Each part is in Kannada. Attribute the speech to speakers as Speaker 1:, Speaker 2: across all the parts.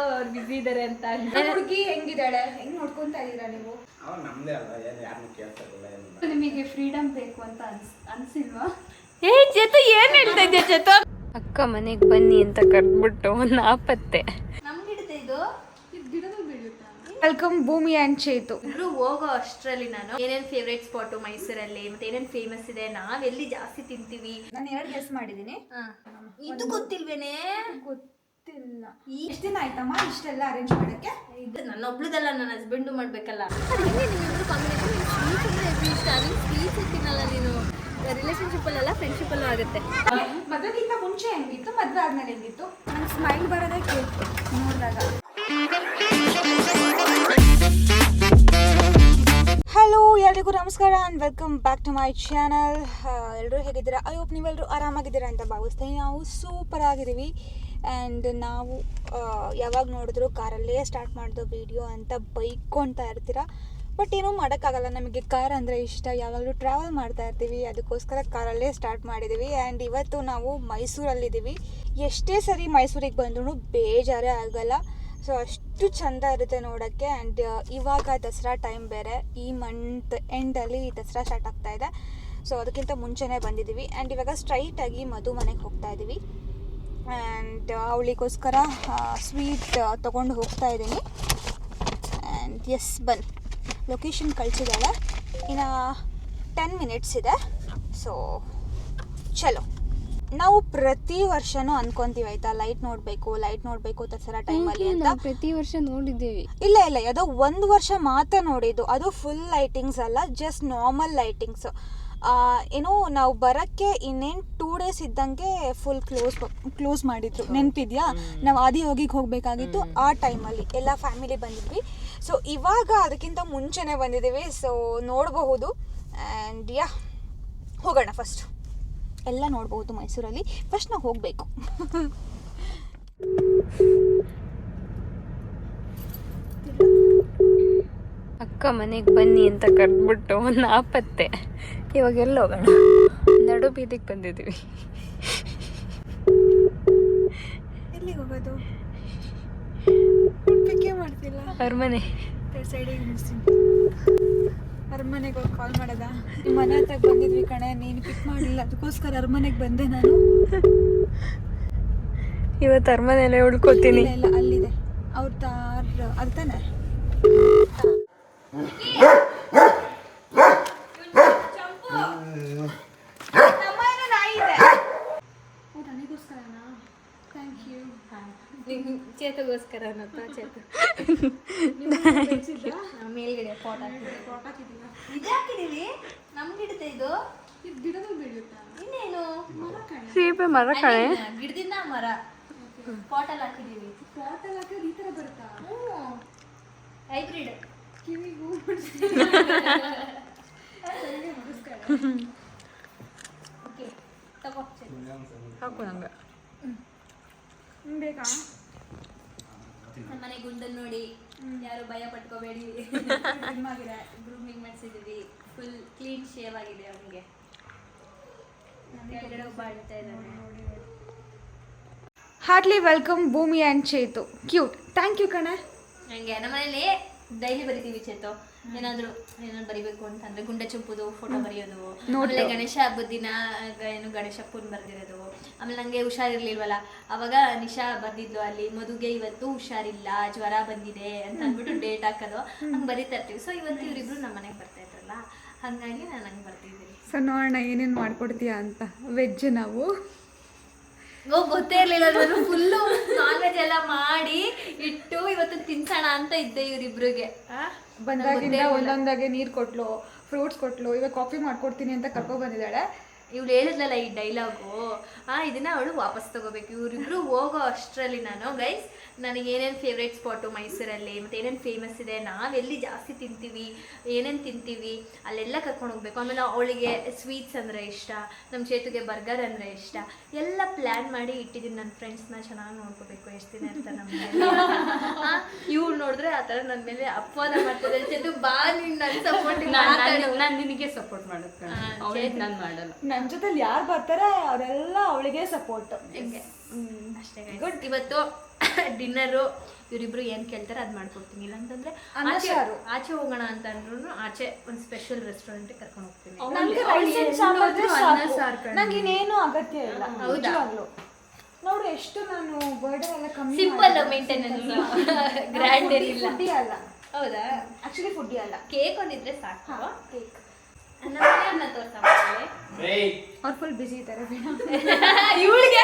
Speaker 1: ಅವ್ರು ಬಿಸಿ ಇದಾರೆ ಅಂತ
Speaker 2: ಹುಡುಗಿ ಹೆಂಗಿದ್ದಾಳೆ? ಹೆಂಗ್ ನೋಡ್ಕೊಂತ ಇದೀರಾ ನೀವು?
Speaker 3: ನಮ್ಮದೇ ಅಲ್ಲ ಏನು ಯಾರನ್ನೂ ಕೇಳ್ತಾ ಇಲ್ಲ ಏನಿಲ್ಲ.
Speaker 1: ನಿಮಗೆ ಫ್ರೀಡಮ್ ಬೇಕು ಅಂತ ಅನ್ಸ್ ಅನ್ಸಿಲ್ವಾ?
Speaker 4: ಏ ಜೊತೆ ಏನ್ ಹೇಳ್ತಾ ಇದ್ದೆ ಜೊತೆ? ಅಕ್ಕ ಮನೆಗೆ ಬನ್ನಿ ಅಂತ ಕರೆದ್ಬಿಟ್ಟು ನಾಪತ್ತೆ
Speaker 1: ನಮ್ ಗಿಡದ ಇದು? ಇದು ಗಿಡದಲ್ಲಿ ಬೀಳುತ್ತಾ
Speaker 2: ವೆಲ್ಕಮ್ ಭೂಮಿ ಅಂಡ್ ಚೇತು.
Speaker 1: ಇಬ್ರು ಹೋಗೋ ಅಷ್ಟರಲ್ಲಿ ನಾನು. ಏನೇನ್ ಫೇವ್ರೇಟ್ ಸ್ಪಾಟ್ ಮೈಸೂರಲ್ಲಿ ಮತ್ತೆ ಏನೇನ್ ಫೇಮಸ್ ಇದೆ? ನಾವೆಲ್ಲಿ ಜಾಸ್ತಿ ತಿಂತೀವಿ?
Speaker 2: ನಾನು ಎರಡು ಗೆಸ್ ಮಾಡಿದೀನಿ
Speaker 1: ಇದು ಗೊತ್ತಿಲ್ವೇನೆ?
Speaker 2: ಗೊತ್ತಿಲ್ಲ ಎಷ್ಟು ದಿನ ಆಯ್ತಮ್ಮ ಇಷ್ಟೆಲ್ಲ ಅರೇಂಜ್ ಮಾಡಕ್ಕೆ?
Speaker 1: ಇದು ನನ್ನ ಒಬ್ಳದಲ್ಲ ನನ್ನ ಹಸ್ಬೆಂಡು ಮಾಡ್ಬೇಕಲ್ಲ. ನೀನು ರಿಲೇಶನ್ಶಿಪ್ ಅಲ್ಲ ಫ್ರೆಂಡ್ಶಿಪ್ ಅಲ್ಲೂ ಆಗುತ್ತೆ.
Speaker 2: ಮದುವೆಗಿಂತ ಮುಂಚೆ ಹೆಂಗಿತ್ತು? ಮದುವೆ ಆದ್ಮೇಲೆ ಹೆಂಗಿತ್ತು? ನನ್ನ ಸ್ಮೈಲ್ ಬರೋದೇ ಕೇಳ್ತು ನೋಡಿದಾಗ. ಹಲೋ ಎಲ್ರಿಗೂ ನಮಸ್ಕಾರ and welcome back to my channel ಎಲ್ಲರೂ ಹೇಗಿದ್ದೀರಾ? ಐ ಹೋಪ್ ನೀವೆಲ್ಲರೂ ಆರಾಮಾಗಿದ್ದೀರಾ ಅಂತ ಭಾವಿಸ್ತೀನಿ ನಾವು ಸೂಪರ್ ಆಗಿದ್ದೀವಿ. ಆ್ಯಂಡ್ ನಾವು ಯಾವಾಗ ನೋಡಿದ್ರು ಕಾರಲ್ಲೇ ಸ್ಟಾರ್ಟ್ ಮಾಡಿದೋ ವಿಡಿಯೋ ಅಂತ ಬೈಕೊಳ್ತಾ ಇರ್ತೀರಾ? ಬಟ್ ಏನೂ ಮಾಡೋಕ್ಕಾಗಲ್ಲ. ನಮಗೆ ಕಾರ್ ಅಂದರೆ ಇಷ್ಟ. ಯಾವಾಗಲೂ ಟ್ರಾವೆಲ್ ಮಾಡ್ತಾ ಇರ್ತೀವಿ. ಅದಕ್ಕೋಸ್ಕರ ಕಾರಲ್ಲೇ ಸ್ಟಾರ್ಟ್ ಮಾಡಿದ್ದೀವಿ. ಆ್ಯಂಡ್ ಇವತ್ತು ನಾವು ಮೈಸೂರಲ್ಲಿದ್ದೀವಿ. ಎಷ್ಟೇ ಸರಿ ಮೈಸೂರಿಗೆ ಬಂದ್ರೂ ಬೇಜಾರೇ ಆಗೋಲ್ಲ. ಸೊ ಅಷ್ಟು ಚಂದ ಇರುತ್ತೆ ನೋಡೋಕ್ಕೆ ಆ್ಯಂಡ್ ಇವಾಗ ದಸರಾ ಟೈಮ್ ಬೇರೆ. ಈ ಮಂತ್ ಎಂಡಲ್ಲಿ ದಸರಾ ಸ್ಟಾರ್ಟ್ ಆಗ್ತಾ ಇದೆ. ಸೊ ಅದಕ್ಕಿಂತ ಮುಂಚೆನೇ ಬಂದಿದ್ದೀವಿ. ಆ್ಯಂಡ್ ಇವಾಗ ಸ್ಟ್ರೈಟಾಗಿ ಮಧು ಮನೆಗೆ ಹೋಗ್ತಾ ಇದ್ದೀವಿ ಆ್ಯಂಡ್ ಅವಳಿಗೋಸ್ಕರ ಸ್ವೀಟ್ ತೊಗೊಂಡು ಹೋಗ್ತಾ ಇದ್ದೀನಿ ಆ್ಯಂಡ್ ಎಸ್ ಬನ್. ಲೊಕೇಶನ್ ಕಳಿಸಿದ್ದಾಳೆ. ಇನ್ನು ಟೆನ್ ಮಿನಿಟ್ಸ್ ಇದೆ. ಸೊ ಚಲೋ. ನಾವು ಪ್ರತಿ ವರ್ಷನೂ ಅನ್ಕೊಂತೀವಿ ಆಯ್ತಾ? ಲೈಟ್ ನೋಡಬೇಕು ಲೈಟ್ ನೋಡಬೇಕು ದಸರಾ ಟೈಮಲ್ಲಿ ಅಂತ.
Speaker 4: ಪ್ರತಿ ವರ್ಷ ನೋಡಿದ್ದೀವಿ.
Speaker 2: ಇಲ್ಲ ಇಲ್ಲ ಯಾವುದೋ ಒಂದು ವರ್ಷ ಮಾತ್ರ ನೋಡಿದ್ದು. ಅದು ಫುಲ್ ಲೈಟಿಂಗ್ಸ್ ಅಲ್ಲ ಜಸ್ಟ್ ನಾರ್ಮಲ್ ಲೈಟಿಂಗ್ಸ್ ಏನೋ ನಾವು ಬರಕ್ಕೆ ಇನ್ನೇನು ಟೂ ಡೇಸ್ ಇದ್ದಂಗೆ ಫುಲ್ ಕ್ಲೋಸ್ ಕ್ಲೋಸ್ ಮಾಡಿದ್ರು. ನೆನಪಿದ್ಯಾ? ನಾವು ಆದಿಯೋಗಿಗೆ ಹೋಗಬೇಕಾಗಿತ್ತು ಆ ಟೈಮಲ್ಲಿ ಎಲ್ಲ ಫ್ಯಾಮಿಲಿ ಬಂದಿದ್ವಿ. ಸೊ ಇವಾಗ ಅದಕ್ಕಿಂತ ಮುಂಚೆನೇ ಬಂದಿದ್ದೀವಿ. ಸೊ ನೋಡಬಹುದು. ಆ್ಯಂಡ್ ಯಾ ಹೋಗೋಣ ಫಸ್ಟ್ ಎಲ್ಲ ನೋಡ್ಬೋದು ಮೈಸೂರಲ್ಲಿ. ಫಸ್ಟ್ ನಾವು ಹೋಗಬೇಕು.
Speaker 4: ಅಕ್ಕ ಮನೆಗೆ ಬನ್ನಿ ಅಂತ ಕರೆದ್ಬಿಟ್ಟು ನಾಪತ್ತೆ. ಇವಾಗ ಎಲ್ಲ ಹೋಗೋಣ? ನಡು ಬೀದಿಗೆ ಬಂದಿದ್ದೀವಿ.
Speaker 2: ಎಲ್ಲಿಗೆ ಹೋಗೋದು? ಮಾಡ್ತಿಲ್ಲ ಮಾಡ್ತಿಲ್ಲ.
Speaker 4: ಅರಮನೆ.
Speaker 2: ಸೈಡಿಗೆ ನಿಲ್ಸ್ತೀನಿ. ಅರಮನೆಗೆ ಹೋಗಿ ಕಾಲ್ ಮಾಡದ? ಮನೆ ಹತ್ರ ಬಂದಿದ್ವಿ ಕಣೆ ನೀನು ಪಿಕ್ ಮಾಡಿಲ್ಲ. ಅದಕ್ಕೋಸ್ಕರ ಅರಮನೆಗೆ ಬಂದೆ ನಾನು.
Speaker 4: ಇವತ್ತು ಅರಮನೆಯಲ್ಲೇ ಉಳ್ಕೋತೀನಿ.
Speaker 2: ಇಲ್ಲ ಅಲ್ಲಿದೆ. ಅವ್ರ ತಾರ್ ಅದು
Speaker 1: ಚೇತಗೋಸ್ಕರ ಚೇತು. ಮೇಲ್ಗಡೆ ಗಿಡದ ಇದು ಬೀಳುತ್ತಾ ಇನ್ನೇನು?
Speaker 4: ಸೀಬೆ ಮರ ಕಣೆ.
Speaker 1: ಗಿಡದಿಂದ ಮರ. ಪಾಟಲ್ಲಿ ಹಾಕಿದೀವಿ ಪಾಟಲ್ಲಿ ಹಾಕಿದ್ರೆ ಈ ಥರ ಬರುತ್ತಾ? ಹ್ಞೂ. ಹೈಬ್ರಿಡ್ ಕಿವಿಗೂ ಓಕೆ ತಗೋ
Speaker 4: ಹಾಕು ನಂಗೆ.
Speaker 2: ಬೇಕಾ
Speaker 1: ನಮ್ಮ ಮನೆ ಗುಂಡಲ್ ನೋಡಿ ಯಾರು ಭಯ ಪಟ್ಕೋಬೇಡಿ. ಗ್ರೂಮಿಂಗ್ ಮಾಡಿಸಿದೀವಿ ಫುಲ್ ಕ್ಲೀನ್ ಶೇವ್ ಆಗಿದೆ ಅವನಿಗೆ. ಕೆಳಗಡೆ ಒಬ್ಬ ಅಳ್ತಾ ಇದ್ದಾನೆ.
Speaker 2: Heartly welcome Bhumi and Chetu. Cute thank you ಕಣ.
Speaker 1: ಹಂಗೆ ನಮ್ಮ ಮನೇಲಿ ಡೈಲಿ ಬರಿತೀವಿ ಚೇತು. ಏನಾದ್ರು ಏನಾದ್ರು ಬರಿಬೇಕು ಅಂತಂದ್ರೆ ಗುಂಡೆ ಚುಪ್ಪುದು ಫೋಟೋ ಬರೆಯೋದು ಆಮೇಲೆ ಗಣೇಶ ಹಬ್ಬದ ದಿನ ಏನು ಗಣೇಶ ಗಣೇಶಪ್ಪನ್ ಬರ್ದಿರೋದು. ಆಮೇಲೆ ನಂಗೆ ಹುಷಾರಿರ್ಲಿಲ್ವಲ್ಲ ಅವಾಗ ನಿಶಾ ಬರ್ದಿದ್ಲು ಅಲ್ಲಿ ಮದುಗೆ ಇವತ್ತು ಹುಷಾರಿಲ್ಲ ಜ್ವರ ಬಂದಿದೆ ಅಂತ ಅಂದ್ಬಿಟ್ಟು ಡೇಟ್ ಹಾಕೋದು. ಹಂಗೆ ಬರಿತಾ ಇರ್ತೀವಿ. ಸೊ ಇವತ್ತು ಇವರಿಬ್ರು ನಮ್ಮ ಮನೆಗೆ ಬರ್ತಾ ಇದ್ರಲ್ಲ ಹಾಗಾಗಿ ನಾನು ಹಂಗೆ ಬರ್ತಿದ್ದೀನಿ.
Speaker 2: ಸೊ ನೋಡೋಣ ಏನೇನು ಮಾಡ್ಕೊಡ್ತೀಯಾ ಅಂತ. ವೆಜ್ ನಾವು.
Speaker 1: ಓ ಗೊತ್ತೇ ಇರ್ಲಿಲ್ಲ. ನಾನು ಫುಲ್ಲು ನಾನ್ ವೆಜ್ ಎಲ್ಲ ಮಾಡಿ ಇಟ್ಟು ಇವತ್ತು ತಿನ್ಸೋಣ ಅಂತ ಇದ್ದೆ ಇವರಿಬ್ರಿಗೆ.
Speaker 2: ಬಂದಾಗಿಂದ ಒಂದೊಂದಾಗೆ ನೀರು ಕೊಟ್ಲು ಫ್ರೂಟ್ಸ್ ಕೊಟ್ಲು ಇವಾಗ ಕಾಫಿ ಮಾಡ್ಕೊಡ್ತೀನಿ ಅಂತ ಕರ್ಕೊ ಬಂದಿದ್ದಾಳೆ.
Speaker 1: ಇವಳು ಹೇಳಿದ್ಲಲ್ಲ ಈ ಡೈಲಾಗು? ಆ ಇದನ್ನ ಅವಳು ವಾಪಸ್ ತಗೋಬೇಕು. ಇವರಿಬ್ರು ಹೋಗೋ ಅಷ್ಟರಲ್ಲಿ ನಾನು ಗೈಸ್ ನನಗೆ ಏನೇನು ಫೇವ್ರೇಟ್ ಸ್ಪಾಟು ಮೈಸೂರಲ್ಲಿ ಮತ್ತೆ ಏನೇನು ಫೇಮಸ್ ಇದೆ ನಾವೆಲ್ಲಿ ಜಾಸ್ತಿ ತಿಂತೀವಿ ಏನೇನು ತಿಂತೀವಿ ಅಲ್ಲೆಲ್ಲ ಕರ್ಕೊಂಡು ಹೋಗ್ಬೇಕು. ಆಮೇಲೆ ಅವಳಿಗೆ ಸ್ವೀಟ್ಸ್ ಅಂದರೆ ಇಷ್ಟ ನಮ್ಮ ಚೇತುಗೆ ಬರ್ಗರ್ ಅಂದರೆ ಇಷ್ಟ ಎಲ್ಲ ಪ್ಲ್ಯಾನ್ ಮಾಡಿ ಇಟ್ಟಿದ್ದೀನಿ ನನ್ನ ಫ್ರೆಂಡ್ಸ್ನ ಚೆನ್ನಾಗಿ ನೋಡ್ಕೋಬೇಕು ಎಷ್ಟು ದಿನ ಅಂತ ನಮ್ಮ ಇವ್ರು ನೋಡಿದ್ರೆ ಆ ಥರ ನನ್ನ ಮೇಲೆ ಅಪವಾದ ಮಾಡ್ತಾರೆ ಚೇತು ಬಾ ನಿನ್ನ ನನ್ನ ಸಪೋರ್ಟ್
Speaker 4: ನಾನು ನಿನಗೆ ಸಪೋರ್ಟ್ ಮಾಡುತ್ತೆ ನಾನು ಮಾಡಲ್ಲ.
Speaker 2: ನನ್ನ ಜೊತೆಲಿ ಯಾರು ಬರ್ತಾರೆ ಅವರೆಲ್ಲ ಅವಳಿಗೆ ಸಪೋರ್ಟ್
Speaker 1: ಅಷ್ಟೇ ಗುಡ್ ಇವತ್ತು ಡಿನ್ನರು ಇವರಿಬ್ರು ಏನು ಕೇಳ್ತಾರೆ ಅದು ಮಾಡ್ಕೊಡ್ತೀನಿ. ಇಲ್ಲಾಂತಂದ್ರೆ
Speaker 2: ಅನ್ನ
Speaker 1: ಆಚೆ
Speaker 2: ಸಾರು.
Speaker 1: ಆಚೆ ಹೋಗೋಣ ಅಂತ ಅಂದ್ರೂ ಆಚೆ ಒಂದು ಸ್ಪೆಷಲ್ ರೆಸ್ಟೋರೆಂಟ್ ಕರ್ಕೊಂಡು ಹೋಗ್ತೀನಿ.
Speaker 2: ನನ್ಗೆ
Speaker 1: ರೈಸ್
Speaker 2: ಸಾಂಬಾರ್
Speaker 1: ಅನ್ನ
Speaker 2: ಸಾಕು.
Speaker 1: ಸಾರು ಕಣೆ.
Speaker 2: ನಂಗೆ ಇನ್ನೇನು ಅಗತ್ಯ ಇಲ್ಲ.
Speaker 1: ಹೌದು?
Speaker 2: ನಿಜವಾಗ್ಲೂ. ನೋಡು ಎಷ್ಟು ನಾನು ಬರ್ಡೇ ಎಲ್ಲ ಕಮ್ಮಿ
Speaker 1: ಸಿಂಪಲ್ ಮೇಂಟೆನೆನ್ಸ್ ಗ್ರ್ಯಾಂಡ್ ಏನಿಲ್ಲ
Speaker 2: ಫುಡ್ಡಿ ಅಲ್ಲ.
Speaker 1: ಹೌದಾ?
Speaker 2: ಆಕ್ಚುಲಿ ಫುಡ್ಡಿ ಅಲ್ಲ.
Speaker 1: ಕೇಕ್ ಒಂದಿದ್ರೆ ಸಾಕು.
Speaker 2: ಕೇಕ್ ಅವ್ರು ಫುಲ್ ಬಿಸಿ ಇದ್ದಾರೆ ಬೇಡ
Speaker 1: ಇವಳಿಗೆ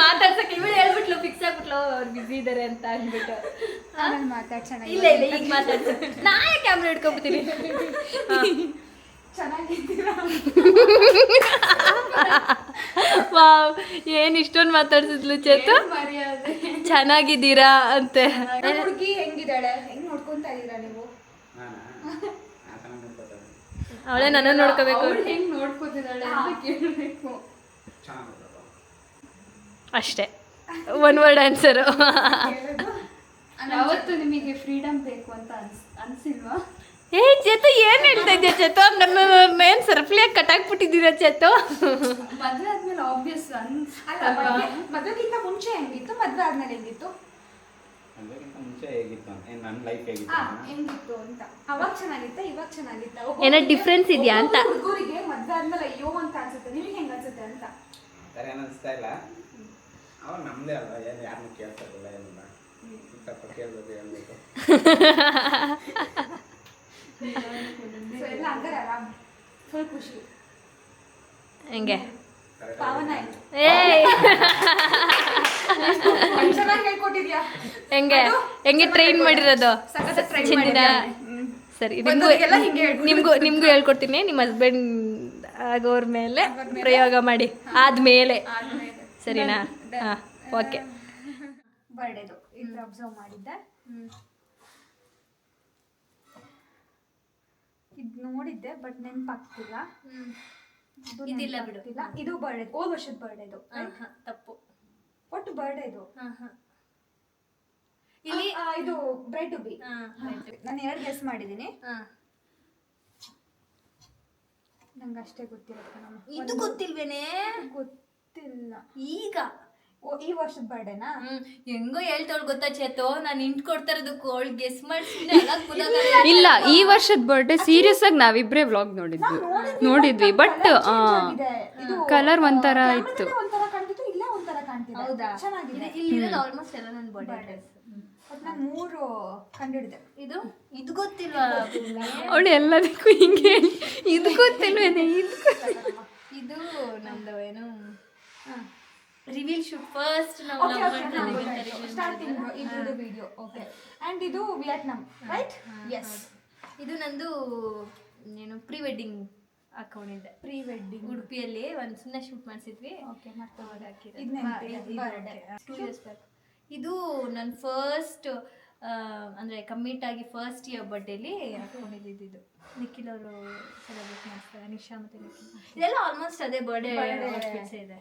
Speaker 1: ಮಾತಾಡ್ಸಕ್ಕೆ ಇವಳು ಹೇಳ್ಬಿಟ್ಲು ಫಿಕ್ಸ್ ಆಗ್ಬಿಟ್ಲು ಅವ್ರು ಬಿಸಿ ಇದಾರೆ ಅಂತ ಅಂದ್ಬಿಟ್ಟು.
Speaker 2: ಆಮೇಲೆ ಮಾತಾಡ್
Speaker 1: ಇಲ್ಲ ಇಲ್ಲ ಈಗ ಮಾತಾಡ್ಸ. ನಾನೇ ಕ್ಯಾಮ್ರಾ ವಾವ್ ಏನ್ ಇಷ್ಟೊಂದು ಮಾತಾಡ್ಸಿದ್ಲು ಚೇತು? ಚೆನ್ನಾಗಿದ್ದೀರಾ ಅಂತೆ.
Speaker 2: ಹುಡುಗಿ ಹೆಂಗಿದ್ದಾಳೆ? ಹೆಂಗ್ ನೋಡ್ಕೊಂತ ಇದೀರಾ ನೀವು
Speaker 3: ನಾನಾ ಆ ಥರ ನೋಡ್ಕೊತಾರೆ
Speaker 1: ಅವಳೇ ನನ್ನ ನೋಡ್ಕೋಬೇಕು.
Speaker 4: ಹೆಂಗ್ ನೋಡ್ಕೋತಿದ್ದಾಳೆ ಅಂತ ಕೇಳಬೇಕು.
Speaker 1: ಅಷ್ಟೇ. ಒನ್ ವರ್ಡ್ ಆನ್ಸರ್
Speaker 4: ಯಾವತ್ತು ನಿಮಗೆ ಫ್ರೀಡಮ್ ಬೇಕು ಅಂತ ಅನ್ಸ್ ಅನ್ಸಿಲ್ವಾ?
Speaker 1: ಏ ಚೇತು ಏನ್ ಹೇಳ್ತಾ ಇದ್ಯಾ ಚೇತು? ನನ್ನ ಏನ್ ಸರ್ಪ್ಲಿಯಾಗಿ ಕಟ್ಟಾಕ್ಬಿಟ್ಟಿದ್ದೀರಾ ಚೇತು?
Speaker 4: ಮದ್ವೆ ಆದ್ಮೇಲೆ ಆಬ್ವಿಯಸ್
Speaker 2: ಮದ್ವೆಗಿಂತ ಮುಂಚೆ ಹೆಂಗಿತ್ತು? ಮದ್ವೆ ಆದ್ಮೇಲೆ ಹೆಂಗಿತ್ತು?
Speaker 3: ಮುಂಚೆ ಹೇಗಿತ್ತು ಏನು ನನ್ನ ಲೈಫ್ ಹೇಗಿತ್ತು
Speaker 2: ಆ, ಹೆಂಗಿತ್ತು ಅಂತ? ಅವಾಗ ಚೆನ್ನಾಗಿತ್ತ ಇವಾಗ ಚೆನ್ನಾಗಿತ್ತ?
Speaker 1: ಏನೋ difference ಇದ್ಯಾ ಅಂತ?
Speaker 2: ಹುಡುಗರಿಗೆ ಮದ್ವೆ ಆದ್ಮೇಲೆ ಅಯ್ಯೋ ಅಂತ ಅನ್ಸುತ್ತೆ. ನಿಮಗೆ ಹೆಂಗ ಅನ್ಸುತ್ತೆ ಅಂತ?
Speaker 3: ಆ ಥರ ಏನು ಅನಿಸ್ತಾ ಇಲ್ಲ. ಅವ್ರು ನಮ್ಮದೇ ಅಲ್ಲ ಏನು ಯಾರನ್ನೂ ಕೇಳ್ತಾ ಇರಲಿಲ್ಲ ಏನಿಲ್ಲ ಸ್ವಲ್ಪ ಕೇಳಬೇಕು ಹೇಳ್ಬೇಕು.
Speaker 2: ಸೊ ಎಲ್ಲ ಹಂಗಾರೆ ಆರಾಮ್ ಫುಲ್ ಖುಷಿ.
Speaker 1: ಹೆಂಗೆ? ಹೆಂಗೆ? ಹೆಂಗೆ ಟ್ರೈನ್ ಮಾಡಿರೋದು?
Speaker 2: ಚಿನ್ನ
Speaker 1: ಸರಿ ನಿಮ್ಗೂ. ನಿಮ್ಗೂ ನಿಮ್ಗೂ ಹೇಳ್ಕೊಡ್ತೀನಿ. ನಿಮ್ಮ ಹಸ್ಬೆಂಡ್ ಆಗೋರ್ ಮೇಲೆ ಪ್ರಯೋಗ ಮಾಡಿ. ಆದ್ಮೇಲೆ. ಸರಿನಾ? ಹಾಂ ಓಕೆ.
Speaker 2: ಬರ್ಡೇದು. ಇದು ಅಬ್ಸರ್ವ್ ಮಾಡಿದ್ದೆ. ಇದು ನೋಡಿದ್ದೆ ಬಟ್ ನೆನಪಾಗ್ತಿಲ್ಲ.
Speaker 1: ಇದಿಲ್ಲ ಬಿಡು.
Speaker 2: ಇದು ಬರ್ಡೇ ಹೋದ ವರ್ಷದ ಬರ್ಡೇದು
Speaker 1: ತಪ್ಪು.
Speaker 2: ಒಟ್ಟು ಬರ್ಡೇದು
Speaker 1: ಇಲ್ಲಿ
Speaker 2: ಇದು ಬ್ರೆಡ್ ಬಿ. ನಾನು ಎರಡು ಗೆಸ್ ಮಾಡಿದ್ದೀನಿ
Speaker 1: ಹಾ.
Speaker 2: ನಂಗೆ ಅಷ್ಟೇ ಗೊತ್ತಿರುತ್ತೆ ನಮ್ಮ
Speaker 1: ಇದು ಗೊತ್ತಿಲ್ವೇನೆ?
Speaker 2: ಗೊತ್ತಿಲ್ಲ.
Speaker 1: ಈಗ?
Speaker 2: ಓ ಈ ವರ್ಷದ ಬರ್ಡೇನಾ
Speaker 1: ಹೆಂಗೋ ಹೇಳ್ತಾವಳು ಗೊತ್ತಾ ಚೇತು? ನಾನು ಇಂಟ್ ಕೊಡ್ತಾ ಇರೋದಕ್ಕೆ ಅವಳು ಗೆಸ್ ಮಾಡಿ
Speaker 4: ಇಲ್ಲ ಈ ವರ್ಷದ ಬರ್ಡೇ ಸೀರಿಯಸ್ ಆಗಿ ನಾವಿಬ್ರೇ ವ್ಲಾಗ್ ನೋಡಿದ್ವಿ. ನೋಡಿದ್ವಿ ಬಟ್ ಕಲರ್ ಒಂಥರ ಇತ್ತು.
Speaker 2: ಕ್ಯಾಮ್ರಾದಲ್ಲೇ ಒಂಥರ ಕಾಣ್ತಿತ್ತು ಇಲ್ಲೇ ಒಂಥರ ಕಾಣ್ತಿದೆ.
Speaker 1: ಹೌದಾ?
Speaker 2: ಚೆನ್ನಾಗಿದೆ.
Speaker 1: ಇಲ್ಲಿರೋದು ಆಲ್ಮೋಸ್ಟ್ ಎಲ್ಲ ನನ್ನ ಬರ್ಡೇ
Speaker 2: ಬಟ್ ನಾನು ಮೂರು ಕಂಡಿಡಿದೆ.
Speaker 1: ಇದು? ಇದು ಗೊತ್ತಿಲ್ವಾ?
Speaker 4: ಅವಳು ಎಲ್ಲದಕ್ಕೂ ಹಿಂಗೆ ಇದು ಗೊತ್ತಿಲ್ವೇನೆ? ಇದು
Speaker 1: ಇದು ನಮ್ದು ಏನು? ರಿವೀಲ್ ಶೂಟ್ ಫಸ್ಟ್ ನಾವು reveal
Speaker 2: ಸ್ಟಾರ್ಟಿಂಗ್. ಇದ್ರದ್ದು ವಿಡಿಯೋ ಓಕೆ ಅಂಡ್ ಇದು ವಿಯೆಟ್ನಾಮ್ ರೈಟ್ ಎಸ್
Speaker 1: ಇದು ನಂದು ಏನು ಪ್ರೀ ವೆಡ್ಡಿಂಗ್ ಇದೆ.
Speaker 2: ಪ್ರೀ ವೆಡ್ಡಿಂಗ್
Speaker 1: ಉಡುಪಿಯಲ್ಲಿ ಒಂದು ಸುಮ್ಮನೆ ಶೂಟ್ ಮಾಡಿಸಿದ್ವಿ.
Speaker 2: ಓಕೆ ಮತ್ತೆ. ಇದು ನೆನ್ಪಿದೆ,
Speaker 1: ಹಾ, ಇದು ನನ್ನ ಫಸ್ಟ್ ಅಂದರೆ ಕಮ್ಮಿಟ್ ಆಗಿ ಫಸ್ಟ್ ಇಯರ್ ಬರ್ಡೇಲಿ ಹಾಕೊಂಡಿದ್ದು ಇದು ನಿಖಿಲ್ ಅವರು ಸೆಲೆಬ್ರೇಟ್ ಮಾಡ್ತಾರೆ ನಿಶಾ ಮತ್ತು ನಿಖಿಲ್. ಇದೆಲ್ಲ ಆಲ್ಮೋಸ್ಟ್ ಅದೇ ಬರ್ಡೇ ಇದೆ.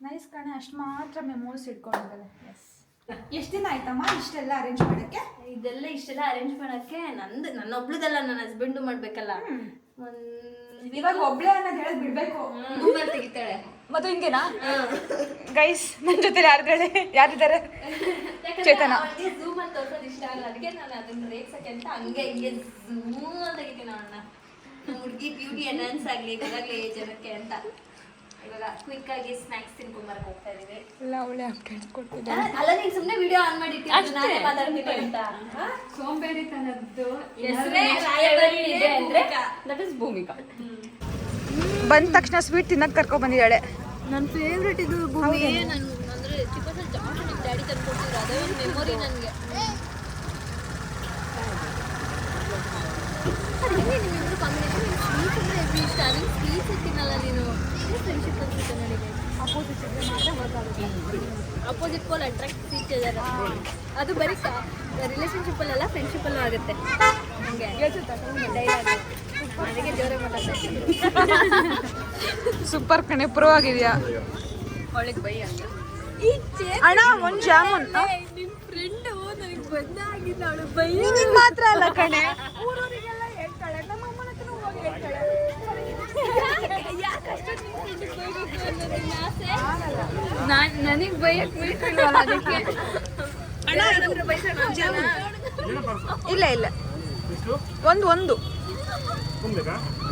Speaker 2: ನೈಸ್ ಕಣೆ ಅಷ್ಟು ಮಾತ್ರ ಮೆಮೋರೀಸ್ ಇಟ್ಕೊಂಡಿದ್ದಾರೆ ಎಸ್ ಎಷ್ಟು ದಿನ ಆಯ್ತಮ್ಮ ಇಷ್ಟೆಲ್ಲ ಅರೇಂಜ್ ಮಾಡಕ್ಕೆ?
Speaker 1: ಇದೆಲ್ಲ ಇಷ್ಟೆಲ್ಲ ಅರೇಂಜ್ ಮಾಡಕ್ಕೆ ನಂದು ನನ್ನ ಒಬ್ಳದಲ್ಲ ನನ್ನ ಹಸ್ಬೆಂಡು ಮಾಡಬೇಕಲ್ಲ
Speaker 2: ಇವಾಗ ಒಬ್ಳೆ ಅನ್ನೋದು ಹೇಳಕ್ ಬಿಡಬೇಕು.
Speaker 1: ಮೊಬೈಲ್ ತೆಗಿತಾಳೆ.
Speaker 2: ಮತ್ತು ಹಿಂಗೇನಾ? ಗೈಸ್ ನನ್ನ ಜೊತೆ ಯಾರಿದ್ದಾಳೆ ಯಾರಿದ್ದಾರೆ? ಚೇತನ.
Speaker 1: ಝೂಮ್ ಅಂತ ತೋರ್ಸೋದು ಇಷ್ಟ ಆಗಲ್ಲ ಅದಕ್ಕೆ ನಾನು ಅದನ್ನ ರೇಗ್ಸಕ್ಕೆ ಅಂತ ಹಂಗೆ ಹಿಂಗೆ ಝೂಮ್ ಅಂತ ತೆಗಿತೀನಿ ಅಣ್ಣ ನಮ್ಮ ಹುಡುಗಿ ಬ್ಯೂಟಿ ಎನ್ಹಾನ್ಸ್ ಆಗಲಿ ಗೊತ್ತಾಗಲಿ ಜನಕ್ಕೆ ಅಂತ. ಇವಾಗ ಕ್ವಿಕ್ ಆಗಿ ಸ್ನ್ಯಾಕ್ಸ್ ತಿನ್ಕೊಂಬರಕ್ಕೆ ಹೋಗ್ತಾ ಇದೀವಿ.
Speaker 2: ಎಲ್ಲ ಅವಳೆ ಅಪ್ಡೇಟ್ ಕೊಡ್ತಿದ್ದೆ
Speaker 1: ಅಲ್ಲ- ಅಲ್ಲ ನೀನು ಸುಮ್ಮನೆ ವಿಡಿಯೋ ಆನ್ ಮಾಡಿಟ್ಟು ನಾನೇ ಮಾತಾಡ್ತೀನಿ ಅಂತ.
Speaker 4: ಸೋಂಬೇರಿತನದ್ದು
Speaker 1: ಹೆಸ್ರೇ ರಾಯಭಾರಿ ಇದೆ ಅಂದ್ರೆ
Speaker 4: ದಟ್ ಇಸ್ ಭೂಮಿಕಾ.
Speaker 2: ಬಂದ ತಕ್ಷಣ ಸ್ವೀಟ್ ತಿನ್ನಕ್ ಕರ್ಕೊ ಬಂದಿದ್ದಾಳೆ.
Speaker 1: ನನ್ನ ಫೇವ್ರೆಟ್ ಇದು ಭೂಮಿ. ನಾನು ಅಂದರೆ ಚಿಕ್ಕದಲ್ಲಿ ಜಾಸ್ತಿ ನಮ್ಮ ಡ್ಯಾಡಿ ತಂದ್ಕೊಡ್ತಿದ್ರು ಅದೇ ಒಂದು ಮೆಮೊರಿ ನನಗೆ. ನಿಮ್ಮಿಬ್ರು ಕಾಂಬಿನೇಷನ್ ಸ್ವೀಟ್ ಅಂದರೆ ಎವ್ರಿ ಸ್ವೀಟ್ಸ್ ತಿನ್ನಲ್ಲ ನೀನು ಫ್ರೆಂಡ್ಶಿಪ್ ಅನ್ಸುತ್ತೆ ನನಗೆ ಅಪೋಸಿಟ್ ಪೋಲ್ ಅಟ್ರಾಕ್ಟ್ ಈಚ್ ಇದ್ದಾರೆ ಅದು ಬರೀ ರಿಲೇಷನ್ಶಿಪ್ಪಲ್ಲೆಲ್ಲ ಅಲ್ಲ ಆಗುತ್ತೆ. ಹಂಗೆ. ಡೈಲಾಗ್ ಅದಕ್ಕೆ ಜೋರಾಗಿ ಮಾತಾಡ್ತಾ
Speaker 2: ಸೂಪರ್ ಕಣೆ ಪ್ರೋ ಆಗಿದ್ಯಾ
Speaker 4: ಅವಳಿಗೆ ಬೈ ಅಂತ.
Speaker 2: ಅಣ್ಣ ಒಂದು ಜಾಮೂನ್
Speaker 1: ನಿಮ್ ಫ್ರೆಂಡ್ ನನಗೆ ಬಂದಾಗಿಲ್ಲ ಅವಳು ಬೈ
Speaker 2: ಮಾತ್ರ ಅಲ್ಲ ಕಣೆ.
Speaker 4: ಬೈಯಕ್ ಬಿಟ್ಟಿಲ್ವಲ್ಲ ಅದಕ್ಕೆ?
Speaker 2: ಇಲ್ಲ ಇಲ್ಲ. ಒಂದು ಒಂದು.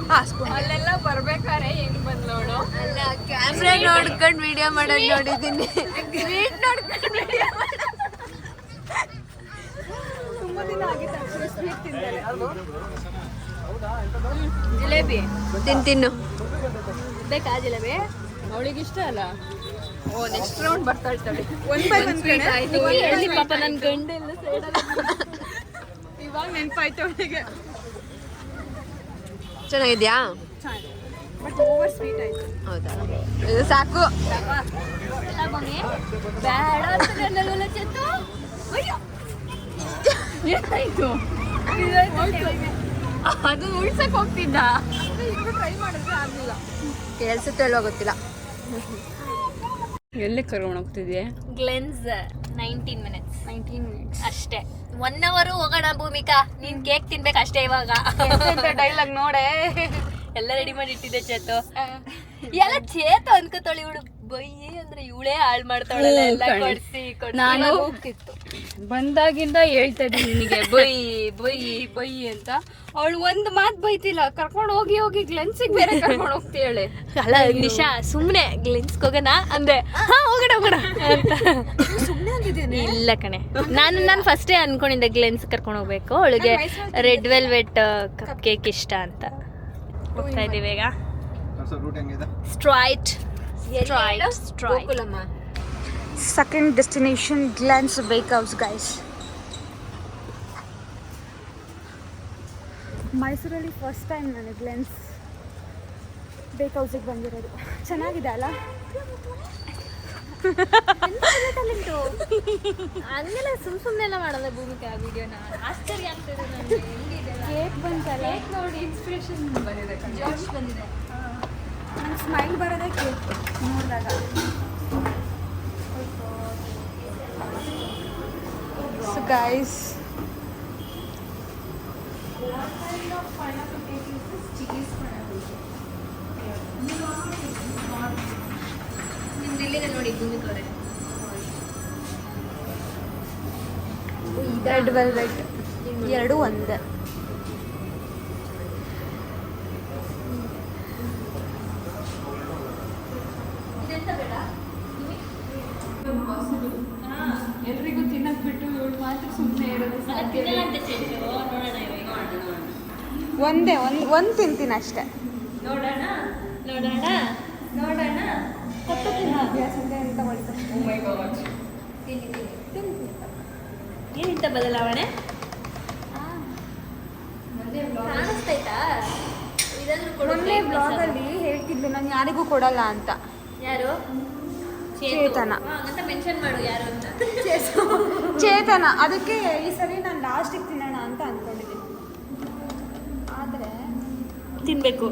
Speaker 2: ಹಾಂ ಸ್ಪೂನ್
Speaker 4: ಅಲ್ಲೆಲ್ಲ ಬರ್ಬೇಕಾರೆ ಹೆಂಗ್ ಬಂದ್ ನೋಡು?
Speaker 1: ಅಲ್ಲ ಕ್ಯಾಮ್ರಾ ನೋಡ್ಕೊಂಡು ವಿಡಿಯೋ ಮಾಡೋದು ನೋಡಿದೀನಿ ಸ್ವೀಟ್ ನೋಡ್ಕೊಂಡು ವಿಡಿಯೋ
Speaker 2: ತುಂಬ ದಿನ ಆಗಿತ್ತು ತಿಂತಾರೆ
Speaker 1: ಜಿಲೇಬಿ. ತಿನ್ ತಿನ್ನು ಬೇಕಾ ಜಿಲೇಬಿ?
Speaker 4: ಅವಳಿಗಿಷ್ಟ ಅಲ್ಲ. ನೆಕ್ಸ್ಟ್ ರೌಂಡ್ ಬರ್ತಾ ಇರ್ತಾಳೆ
Speaker 2: ಒನ್ ಬೈ ಒನ್ ಕಡೆ
Speaker 1: ಆಯ್ತು. ಪಾಪ ನನ್ನ ಗಂಡ ಎಲ್ಲ
Speaker 2: ಇವಾಗ ನೆನಪಾಯ್ತು ಅವಳಿಗೆ
Speaker 1: ಚೆನ್ನಾಗಿದ್ಯಾ?
Speaker 2: ಬಟ್ ಓವರ್ ಸ್ವೀಟ್ ಆಯ್ತು.
Speaker 1: ಹೌದಾ? ಇದು ಸಾಕು.
Speaker 4: ಏನಾಯ್ತು? ಅದು ಉಳ್ಸಕ್ ಹೋಗ್ತಿದ್ದ.
Speaker 2: ಟ್ರೈ ಮಾಡಿದ್ರೆ ಆಗಲಿಲ್ಲ.
Speaker 1: ಕೇಳಿಸುತ್ತೆ ಅಲ್ವಾ ಗೊತ್ತಿಲ್ಲ
Speaker 4: ಎಲ್ಲಿ ಕರ್ಕೊಂಡು ಹೋಗ್ತಿದ್ಯೆ?
Speaker 1: Glens nineteen minutes.
Speaker 2: Nineteen minutes.
Speaker 1: ಅಷ್ಟೇ. ಒನ್ ಅವರ್ ಹೋಗೋಣ ಭೂಮಿಕಾ. ನೀನ್ ಕೇಕ್ ತಿನ್ಬೇಕು ಅಷ್ಟೇ ಇವಾಗ.
Speaker 2: ಡೈಲಾಗ್ ನೋಡೆ?
Speaker 1: ಎಲ್ಲ ರೆಡಿ ಮಾಡಿ ಇಟ್ಟಿದ್ದೆ ಚೇತು. ಎಲ್ಲ ಚೇತು ಅನ್ಕೋತಾಳೆ ಇವಳು. ಬೈಯಿ ಅಂದ್ರೆ ಇವಳೇ ಹಾಳು ಮಾಡ್ತಾಳೆ ಎಲ್ಲ. ಕೊಡ್ಸಿ
Speaker 4: ನಾನು
Speaker 1: ಹೋಗ್ತಿತ್ತು.
Speaker 4: ಬಂದಾಗಿಂದ ಹೇಳ್ತಾ ಇದ್ದೀನಿ ನಿನಗೆ ಬೈ ಬೈ ಬೈ ಅಂತ. ಅವಳು ಒಂದು ಮಾತು ಬೈತಿಲ್ಲ. ಕರ್ಕೊಂಡು ಹೋಗಿ ಹೋಗಿ ಗ್ಲೆನ್ಸಿಗೆ ಬೇರೆ ಕರ್ಕೊಂಡು ಹೋಗ್ತೀಯಾಳೆ
Speaker 1: ಅಲ್ಲ ನಿಶಾ ಸುಮ್ಮನೆ ಗ್ಲೆನ್ಸ್ಗೆ ಹೋಗೋಣ ಅಂದೆ ಹಾ ಹೋಗೋಣ ಹೋಗೋಣ ಅಂತ.
Speaker 2: ಸುಮ್ಮನೆ ಅಂದಿದ್ದೀನಿ?
Speaker 1: ಇಲ್ಲ ಕಣೆ. ನಾನು ನಾನು ಫಸ್ಟೇ ಅನ್ಕೊಂಡಿದ್ದೆ ಗ್ಲೆನ್ಸ್ ಕರ್ಕೊಂಡು ಹೋಗ್ಬೇಕು. ಅವಳಿಗೆ ರೆಡ್ ವೆಲ್ವೆಟ್ ಕಪ್ ಕೇಕ್ ಇಷ್ಟ ಅಂತ. ಹೋಗ್ತಾ ಇದೀವಿ ಈಗ. Straight straight straight
Speaker 2: second destination Glens Bakehouse guys. Guys ಮೈಸೂರಲ್ಲಿ ಫಸ್ಟ್ ಟೈಮ್ ನನಗೆ ಗ್ಲೆನ್ಸ್ ಬೇಕ್ ಹೌಸಿಗೆ ಬಂದಿರೋದು. ಚೆನ್ನಾಗಿದೆ ಅಲ್ಲ?
Speaker 1: ಹಂಗೆಲ್ಲ ಸುಮ್ ಸುಮ್ಮನೆ ಎಲ್ಲ ಮಾಡಲ್ಲ ಆ ವಿಡಿಯೋನ ಆಶ್ಚರ್ಯ ಆಗ್ತದೆ ನನಗೆ
Speaker 2: ಕೇಕ್ ಬಂತಲ್ಲ?
Speaker 4: ನೋಡಿ ಇನ್ಸ್ಪಿರೇಷನ್ ಬಂದಿದೆ
Speaker 2: ಸ್ಮೈಲ್ ಬರೋದೇ ಕೇಕ್ ನೋಡಿದಾಗ. ಸೊ ಗೈಸ್
Speaker 1: ನೋಡಿ ಭೂಮಿಕಾ ಅವರೇ
Speaker 2: ರೆಡ್ ವೆಲ್ವೆಟ್ ಎರಡು ಒಂದೇ. ಒಂದೇ ಒಂದು ಒಂದು ತಿಂತೀನಿ ಅಷ್ಟೇ.
Speaker 1: ನೋಡೋಣ ನೋಡೋಣ ನೋಡೋಣ.
Speaker 2: ಅಂತ ಮಾಡಿದ್ರು
Speaker 1: ತಿನ್ನಿ ತಿನ್ನಿ ಏನಿಂತ ಬದಲಾವಣೆ? ಕಾಣಿಸ್ತೈತಾ ಇದಾದ್ರೂ ಕೊಡು
Speaker 2: ಮೊನ್ನೆ ಬ್ಲಾಗಲ್ಲಿ ಹೇಳ್ತಿದ್ದೆ ನಾನು ಯಾರಿಗೂ ಕೊಡಲ್ಲ ಅಂತ.
Speaker 1: ಯಾರು?
Speaker 2: ಚೇತನ.
Speaker 1: ಅಂತ ಮೆನ್ಷನ್ ಮಾಡು ಯಾರು ಅಂತ.
Speaker 2: ಚೇತನ. ಅದಕ್ಕೆ ಈ ಸರಿ ನಾನು ಲಾಸ್ಟಿಗೆ ತಿನ್ನೋಣ ಅಂತ ಅಂದ್ಕೊಂಡಿದ್ದೀನಿ ಆದರೆ
Speaker 1: ತಿನ್ಬೇಕು.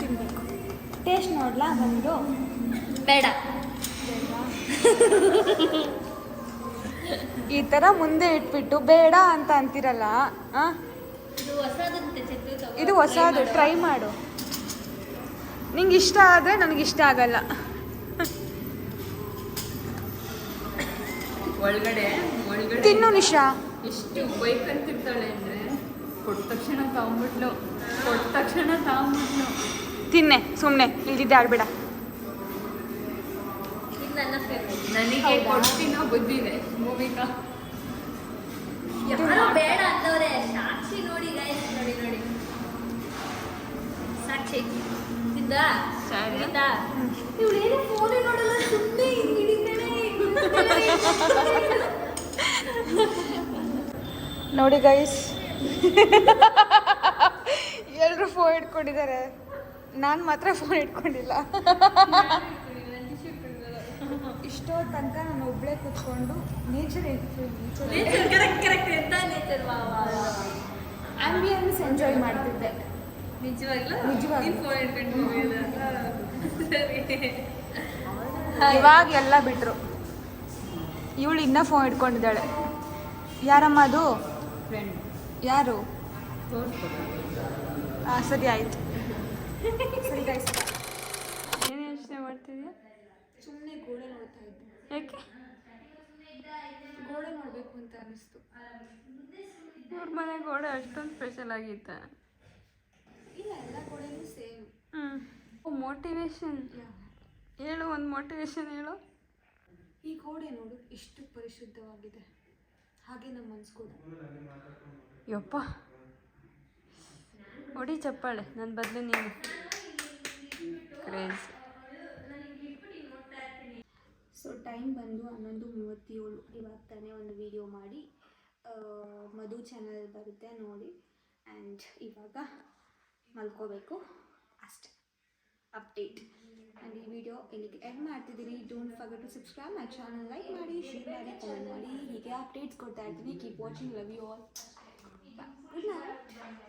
Speaker 2: ತಿನ್ನಬೇಕು ಟೇಸ್ಟ್ ನೋಡ್ಲಾ ಬಂದು
Speaker 1: ಬೇಡ.
Speaker 2: ಈ ಥರ ಮುಂದೆ ಇಟ್ಬಿಟ್ಟು ಬೇಡ ಅಂತ ಅಂತಿರಲ್ಲ
Speaker 1: ಇದು
Speaker 2: ಹೊಸದು. ಟ್ರೈ ಮಾಡು. ನಿಂಗೆ ಇಷ್ಟ ಆದರೆ ನನಗಿಷ್ಟ ಆಗಲ್ಲ.
Speaker 4: ಒಳಗಡೆ ಒಳಗಡೆ
Speaker 2: ತಿನ್ನು ನಿಶಾ.
Speaker 4: ಎಷ್ಟು ಬೈಕ್ ಅಂತಿರ್ತಾಳೆ ಅಂದ್ರೆ ಕೊಟ್ಟ ತಕ್ಷಣ ತಗೊಂಬಿಟ್ಲು. ಕೊಟ್ಟ ತಕ್ಷಣ ತಗೊಂಬಿಟ್ಲು.
Speaker 2: ತಿನ್ನೆ ಸುಮ್ಮನೆ ಇಲ್ದಿದ್ದೆ ಆಡ್ಬೇಡ.
Speaker 1: ಇದು ನನ್ನ ಫೇವ್ರೆಟ್
Speaker 4: ನನಗೆ ಕೊಡ್ತೀನೋ ಬುದ್ಧಿದೆ ಭೂಮಿಕಾ.
Speaker 1: ಯಾರು ಬೇಡ ಅಂತವ್ರೆ ಸಾಕ್ಷಿ ನೋಡಿ guys, ನೋಡಿ ನೋಡಿ. ಸಾಕ್ಷಿ. ಸಿದ್ಧ?
Speaker 4: ಸರಿ.
Speaker 1: ತಿಂದ ಇವಳು ಏನೋ ಫೋನೇ ನೋಡಲ್ಲ ಸುಮ್ಮನೆ ಹಿಡಿತಾಳೆ
Speaker 2: ನೋಡಿ ಗೈಸ್ ಎಲ್ಲರೂ ಫೋನ್ ಇಟ್ಕೊಂಡಿದ್ದಾರೆ. ನಾನು ಮಾತ್ರ ಫೋನ್ ಇಟ್ಕೊಂಡಿಲ್ಲ. ಇಷ್ಟೋ ತನಕ ನಾನು ಒಬ್ಬಳೇ ಕೂತ್ಕೊಂಡು ನೇಚರ್ ಆಂಬಿಯನ್ಸ್ ಎಂಜಾಯ್ ಮಾಡ್ತಿದ್ದೆ.
Speaker 1: ನಿಜವಾಗ್ಲೂ?
Speaker 2: ಇವಾಗ ಎಲ್ಲ ಬಿಟ್ರು. ಇವಳು ಇನ್ನೂ ಫೋನ್ ಇಟ್ಕೊಂಡಿದ್ದಾಳೆ. ಯಾರಮ್ಮ ಅದು?
Speaker 4: ಫ್ರೆಂಡ್
Speaker 2: ಯಾರು? ಹಾಂ ಸರಿ ಆಯಿತು. ಸರಿ ಗೈಸ್
Speaker 4: ಏನೇ ಯೋಚನೆ ಮಾಡ್ತಿದ್ಯಾ?
Speaker 2: ಸುಮ್ಮನೆ ಗೋಡೆ ನೋಡ್ತಾ ಇದ್ದೆ.
Speaker 4: ಯಾಕೆ?
Speaker 2: ಗೋಡೆ ನೋಡಬೇಕು ಅಂತ ಅನಿಸ್ತು
Speaker 4: ಇವ್ರ ಮನೆ ಗೋಡೆ ಅಷ್ಟೊಂದು ಸ್ಪೆಷಲ್ ಆಗಿತ್ತ?
Speaker 2: ಇಲ್ಲ ಎಲ್ಲ ಗೋಡೆನೂ ಸೇಮ್.
Speaker 4: ಹ್ಞೂ ಮೋಟಿವೇಶನ್ ಹೇಳು ಒಂದು ಮೋಟಿವೇಶನ್ ಹೇಳು.
Speaker 2: ಈ ಗೋಡೆ ನೋಡು, ಎಷ್ಟು ಪರಿಶುದ್ಧವಾಗಿದೆ. ಹಾಗೆ ನಮ್ಮ ಮನ್ಸು ಕೂಡ.
Speaker 4: ಯಪ್ಪ. ಹೊಡಿ ಚಪ್ಪಾಳೆ ನನ್ನ ಬದಲು ನೀನು. ಕ್ರೇಜ್
Speaker 2: ಸೊ ಟೈಮ್ ಬಂದು ಹನ್ನೊಂದು ಮೂವತ್ತೇಳು. ಇವಾಗ ತಾನೇ ಒಂದು ವಿಡಿಯೋ ಮಾಡಿ. ಮಧು ಚಾನಲ್ ಬರುತ್ತೆ ನೋಡಿ. ಆ್ಯಂಡ್ ಇವಾಗ ಮಲ್ಕೋಬೇಕು. ಅಷ್ಟೆ. ಅಪ್ಡೇಟ್ ಆ್ಯಂಡ್ ಈ ವಿಡಿಯೋ ಇಲ್ಲಿಗೆ ಎಂಡ್ ಮಾಡ್ತಿದ್ದೀನಿ. Don't forget to subscribe my channel like ಮಾಡಿ ಶೇರ್ ಮಾಡಿ ಕಮೆಂಟ್ ಮಾಡಿ. ಹೀಗೆ ಅಪ್ಡೇಟ್ಸ್ ಕೊಡ್ತಾ ಇರ್ತೀನಿ. Keep watching love you all good night